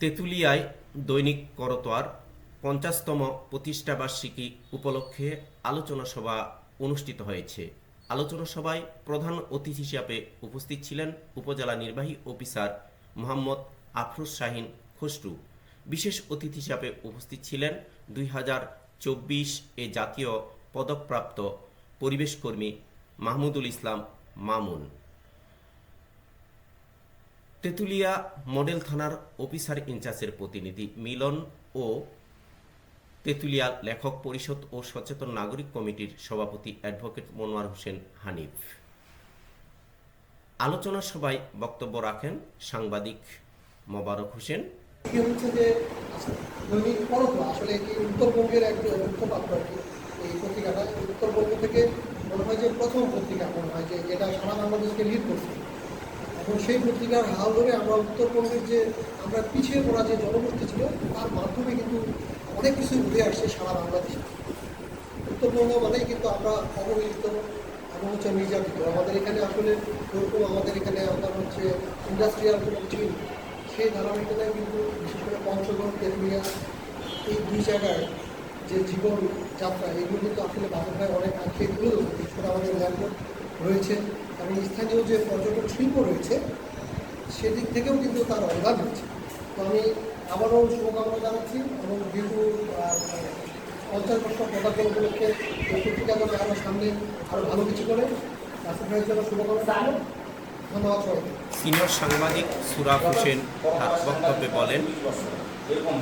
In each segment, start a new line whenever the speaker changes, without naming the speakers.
তেঁতুলিয়ায় দৈনিক করতোয়ার পঞ্চাশতম প্রতিষ্ঠাবার্ষিকী উপলক্ষে আলোচনা সভা অনুষ্ঠিত হয়েছে। আলোচনা সভায় প্রধান অতিথি হিসাবে উপস্থিত ছিলেন উপজেলা নির্বাহী অফিসার মোহাম্মদ আফরোজ শাহিন খসরু। বিশেষ অতিথি হিসাবে উপস্থিত ছিলেন দুই হাজার চব্বিশ এ জাতীয় পদকপ্রাপ্ত পরিবেশকর্মী মাহমুদুল ইসলাম মামুন। তেঁতুলিয়া মডেল থানার অফিসার ইনচার্জের প্রতিনিধি মিলন ও তেঁতুলিয়া লেখক পরিষদ ও সচেতন নাগরিক কমিটির সভাপতি অ্যাডভোকেট মনোয়ার হোসেন হানিফ। আলোচনা সভায় বক্তব্য রাখেন সাংবাদিক মোবারক হোসেন।
হচ্ছে যে পরতো আসলে এটি উত্তরবঙ্গের একটি এই পত্রিকাটা, উত্তরবঙ্গ থেকে মনে হয় যে প্রথম পত্রিকা মনে হয় যে, যেটা সারা বাংলাদেশকে লিড করছে। এবং সেই পত্রিকার হাল ধরে আমরা উত্তরবঙ্গের যে আমরা পিছিয়ে পড়া যে জনগোষ্ঠী ছিল, তার মাধ্যমে কিন্তু অনেক কিছু উঠে আসছে সারা বাংলাদেশে। উত্তরবঙ্গ মানেই কিন্তু আমরা অবহেলিত এবং হচ্ছে নির্যাতিত। আমাদের এখানে আসলে ওরকম আমাদের এখানে আপনার হচ্ছে ইন্ডাস্ট্রিয়াল কোনো কিছুই। সেই ধারাবাহিকতায় কিন্তু বিশেষ করে পঞ্চগড় তেতুলিয়া এই দুই জায়গায় যে জীবন যাত্রা, এগুলো কিন্তু আসলে বাংলায় অনেক আগে তুলে আমাদের ল্যান্ডপোর্ট রয়েছে। এবং স্থানীয় যে পর্যটন শিল্প রয়েছে সেদিক থেকেও কিন্তু তার অবদান রয়েছে। তো আমি আবারও শুভকামনা জানাচ্ছি এবং যেহেতু পঞ্চাশ বছর পদার্পণ উপলক্ষে এই পত্রিকা যেন আরও সামনে আরও ভালো কিছু করে ভাইয়ের জন্য শুভকামনা জানাব। ধন্যবাদ সবাইকে।
সিনিয়র সাংবাদিক সুরাব হোসেন তার বক্তব্যে বলেন
এরকম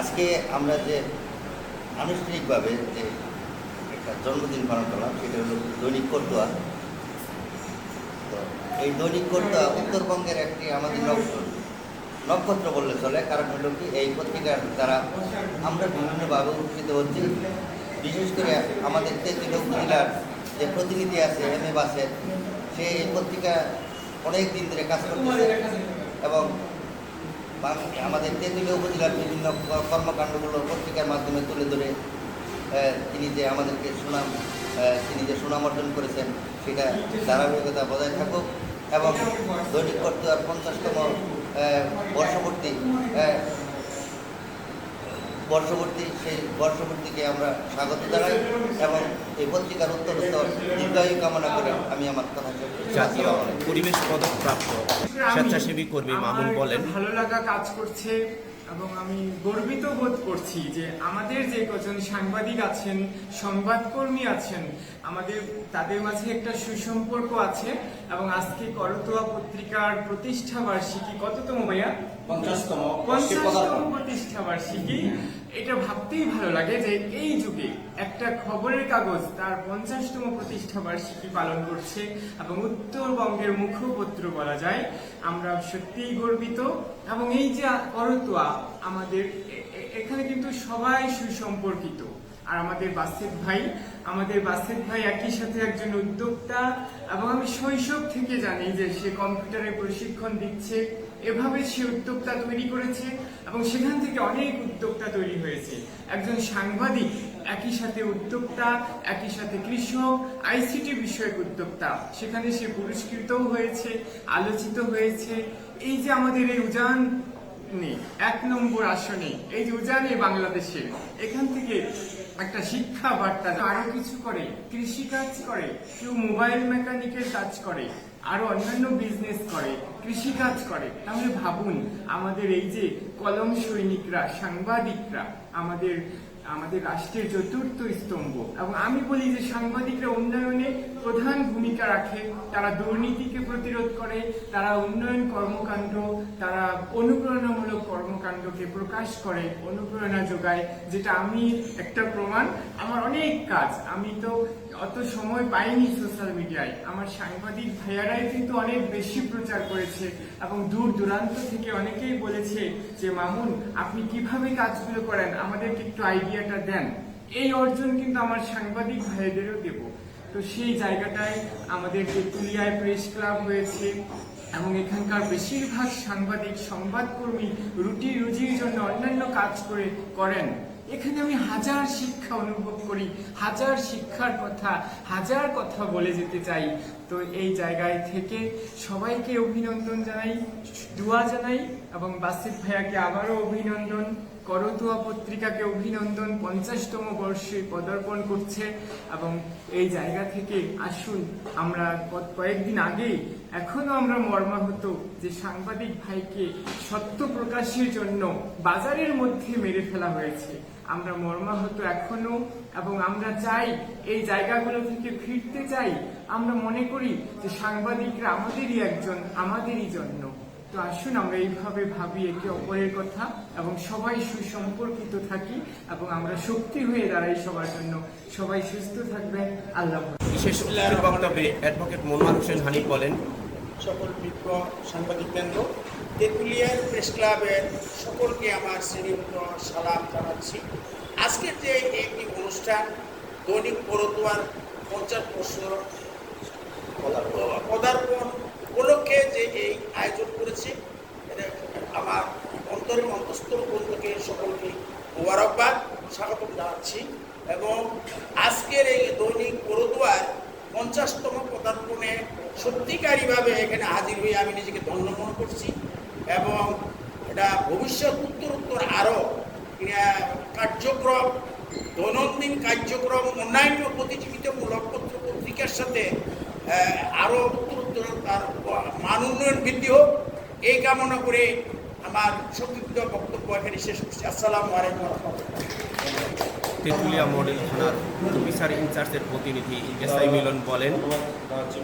আজকে আমরা যে আনুষ্ঠানিকভাবে যে একটা জন্মদিন পালন করলাম সেটা হলো দৈনিক করতোয়া তো এই দৈনিক করতোয়া উত্তরবঙ্গের একটি আমাদের নক্ষত্র। নক্ষত্র বললে চলে কারণ হলো কি এই পত্রিকার দ্বারা আমরা বিভিন্নভাবে উপকৃত হচ্ছি। বিশেষ করে আমাদের তেতুলিয়া জেলার যে প্রতিনিধি আছে এম এ বাসের সে এই পত্রিকা অনেক দিন ধরে কাজ করতেছে এবং আমাদের তেঁতুলিয়া উপজেলার বিভিন্ন কর্মকাণ্ডগুলো পত্রিকার মাধ্যমে তুলে ধরে তিনি যে আমাদেরকে সুনাম তিনি যে সুনাম অর্জন করেছেন সেটা ধারাবাহিকতা বজায় থাকুক এবং দৈনিক কর্তার পঞ্চাশতম আহ, বর্ষপূর্তি বর্ষবর্তী সেই বর্ষপূর্তিকে আমরা স্বাগত জানাই এবং এই পত্রিকার উত্তরোত্তর দীর্ঘায়ু কামনা করে আমি আমার কথা
জাতীয়। পরিবেশ পদকপ্রাপ্ত স্বেচ্ছাসেবী কর্মী মামুন বলেন
ভালো লাগা কাজ করছে এবং আমি গর্বিত বোধ করছি যে আমাদের যে কজন সাংবাদিক আছেন সংবাদকর্মী আছেন আমাদের তাদের মাঝে একটা সুসম্পর্ক আছে এবং আজকে করতোয়া পত্রিকার প্রতিষ্ঠা বার্ষিকী কততম ভাইয়া?
পঞ্চাশতম
পঞ্চাশতম প্রতিষ্ঠা বার্ষিকী। এটা ভাবতেই ভালো লাগে যে এই যুগে একটা খবরের কাগজ তার পঞ্চাশতম প্রতিষ্ঠা বার্ষিকী পালন করছে এবং উত্তরবঙ্গের মুখপত্র বলা যায়। আমরা সত্যিই গর্বিত এবং এই যে করতোয়া আমাদের এখানে কিন্তু সবাই সুসম্পর্কিত। আর আমাদের বাসেদ ভাই, আমাদের বাসেদ ভাই একই সাথে একজন উদ্যোক্তা এবং আমি শৈশব থেকে জানি যে সে কম্পিউটারে প্রশিক্ষণ দিচ্ছে, এভাবে সে উদ্যোক্তা তৈরি করেছে এবং সেখান থেকে অনেক উদ্যোক্তা তৈরি হয়েছে। একজন সাংবাদিক, একই সাথে উদ্যোক্তা, একই সাথে কৃষক, আইসিটি বিষয়ক উদ্যোক্তা। সেখানে সে পুরস্কৃতও হয়েছে, আলোচিত হয়েছে। এই যে আমাদের এই উজান এক নম্বর আসনে, এই যে উজানে বাংলাদেশের, এখান থেকে একটা শিক্ষা বার্তা আরও কিছু করে, কৃষি কাজ করে, কেউ মোবাইল মেকানিকের কাজ করে, আরও অন্যান্য বিজনেস করে, কৃষি কাজ করে। তাহলে ভাবুন, আমাদের এই যে কলম সৈনিকরা, সাংবাদিকরা, আমাদের আমাদের রাষ্ট্রের চতুর্থ স্তম্ভ। এবং আমি বলি যে সাংবাদিকরা উন্নয়নে প্রধান ভূমিকা রাখে। তারা দুর্নীতিকে প্রতিরোধ করে, তারা উন্নয়ন কর্মকাণ্ড, তারা অনুপ্রেরণামূলক কর্মকাণ্ডকে প্রকাশ করে, অনুপ্রেরণা যোগায়, যেটা আমি একটা প্রমাণ। আমার অনেক কাজ। আমি তো অত সময় পাইনি সোশ্যাল মিডিয়ায়। আমার সাংবাদিক ভাইয়ারাই কিন্তু অনেক বেশি প্রচার করেছে এবং দূর দূরান্ত থেকে অনেকেই বলেছে যে, মামুন, আপনি কীভাবে কাজগুলো করেন? আমাদেরকে একটু আইডিয়াটা দেন। এই অর্জন কিন্তু আমার সাংবাদিক ভাইদেরও দেব। তো সেই জায়গাটায় আমাদের তেঁতুলিয়ায় প্রেস ক্লাব হয়েছে এবং এখানকার বেশিরভাগ সাংবাদিক, সংবাদকর্মী রুটি রুজির জন্য অন্যান্য কাজ করে করেন। এখানে আমি হাজার শিক্ষা অনুভব করি, হাজার শিক্ষার কথা, হাজার কথা বলে যেতে চাই। তো এই জায়গায় থেকে সবাইকে অভিনন্দন জানাই, দোয়া জানাই, এবং বাসিত ভাইয়াকে আবারও অভিনন্দন। করতুয়া পত্রিকাকে অভিনন্দন, পঞ্চাশতম বর্ষে পদার্পণ করছে, এবং এই জায়গা থেকে আসুন। আমরা কয়েকদিন আগেই এখনও আমরা মর্মাহত যে সাংবাদিক ভাইকে সত্য প্রকাশের জন্য বাজারের মধ্যে মেরে ফেলা হয়েছে। আমরা মর্মাহত এখনও এবং আমরা চাই এই জায়গাগুলো থেকে ফিরতে চাই। আমরা মনে করি যে সাংবাদিকরা আমাদেরই একজন, আমাদেরই জন্য। তো আসুন আমরা এইভাবে ভাবি একে অপরের কথা এবং সবাই সুসম্পর্কিত থাকি এবং আমরা শক্তি হয়ে দাঁড়াই সবার জন্য। সবাই সুস্থ থাকবেন। আল্লাহ
বিশেষ অ্যাডভোকেট মোহাম্মদ হোসেন হানিফ বলেন
সকল বিজ্ঞ সাংবাদিকবৃন্দ তেঁতুলিয়ার প্রেস ক্লাবের সকলকে আমার শ্রেণীবদ্ধ সালাম জানাচ্ছি। আজকের যে একটি অনুষ্ঠান দৈনিক পড়তুয়ার পঞ্চাশ বছর পদার্পণ। উপলক্ষে যে এই আয়োজন করেছে এটা আমার অন্তরের অন্তঃস্থল বন্ধুকে সকলকে মোবারকবাদ স্বাগত জানাচ্ছি। এবং আজকের এই দৈনিক পঞ্চাশতম পদার্পণে সত্যিকারীভাবে এখানে হাজির হয়ে আমি নিজেকে ধন্য মনে করছি এবং এটা ভবিষ্যৎ উত্তর উত্তর আরও কার্যক্রম, দৈনন্দিন কার্যক্রম অন্যান্য প্রতিযোগিতামূলক পত্র পত্রিকার সাথে আরও উত্তর উত্তর তার মান উন্নয়ন বৃদ্ধি হোক। এই কামনা করে আমার সংক্ষিপ্ত বক্তব্য এখানে শেষ করছি। আসসালামু আলাইকুম রহমতুল্লাহ।
তেঁতুলিয়া মডেল থানার অফিসার ইনচার্জের প্রতিনিধি এস আই মিলন বলেন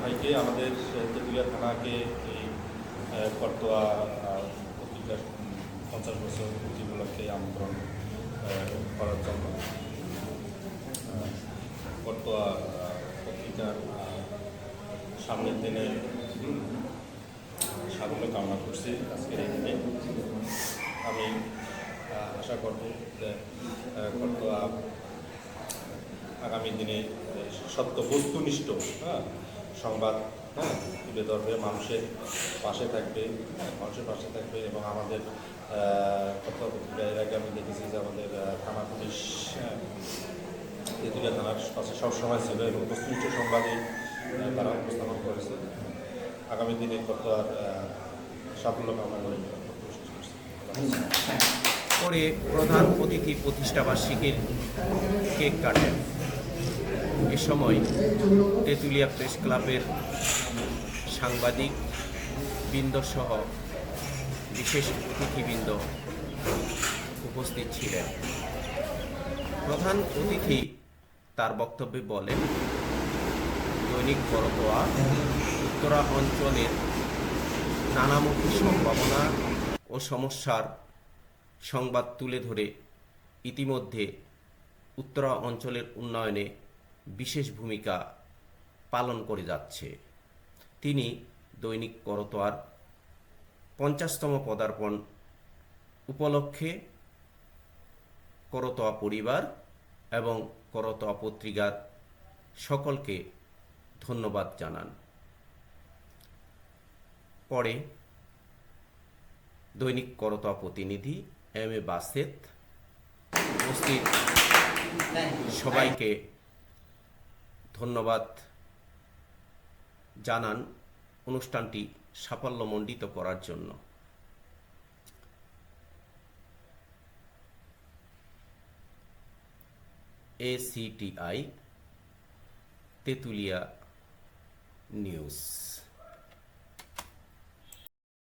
ভাইকে আমাদের তেঁতুলিয়া থানাকে করতোয়া পত্রিকার পঞ্চাশ বছর উপলক্ষে আমন্ত্রণ করার জন্য করতোয়া পত্রিকার সামনের দিনে সাফল্য কামনা করছি আজকের এই দিনে। আমি আশা করব যে আগামী দিনে সত্য বস্তুনিষ্ঠ হ্যাঁ সংবাদ হ্যাঁ তুলে ধরবে মানুষের পাশে থাকবে মানুষের পাশে থাকবে এবং আমাদের কথা আগে আমি দেখেছি যে আমাদের থানা পুলিশ হ্যাঁ, তেঁতুলিয়া থানার পাশে সবসময় ছিল এবং বস্তুনিষ্ঠ সংবাদে তারা উপস্থাপন করেছে। আগামী দিনে কত সাফল্য কামনা করে। বক্তব্য শেষ
পরে প্রধান অতিথি প্রতিষ্ঠাবার্ষিকীর কেক কাটেন এ সময় তেঁতুলিয়া প্রেস ক্লাবের সাংবাদিক বৃন্দসহ বিশেষ অতিথিবৃন্দ উপস্থিত ছিলেন। প্রধান অতিথি তার বক্তব্যে বলেন, দৈনিক করতোয়া উত্তরা অঞ্চলের নানামুখী সম্ভাবনা ও সমস্যার সংবাদ তুলে ধরে ইতিমধ্যে উত্তরা অঞ্চলের উন্নয়নে বিশেষ ভূমিকা পালন করে যাচ্ছে। তিনি দৈনিক করতোয়ার পঞ্চাশতম পদার্পণ উপলক্ষে করতোয়া পরিবার এবং করতোয়া পত্রিকার সকলকে ধন্যবাদ জানান। পরে দৈনিক করতোয়া প্রতিনিধি এম এ বাসেত। উপস্থিত। সবাইকে ধন্যবাদ জানান অনুষ্ঠানটি সাফল্যমণ্ডিত করার জন্য। এ এসিটিআই তেঁতুলিয়া নিউজ।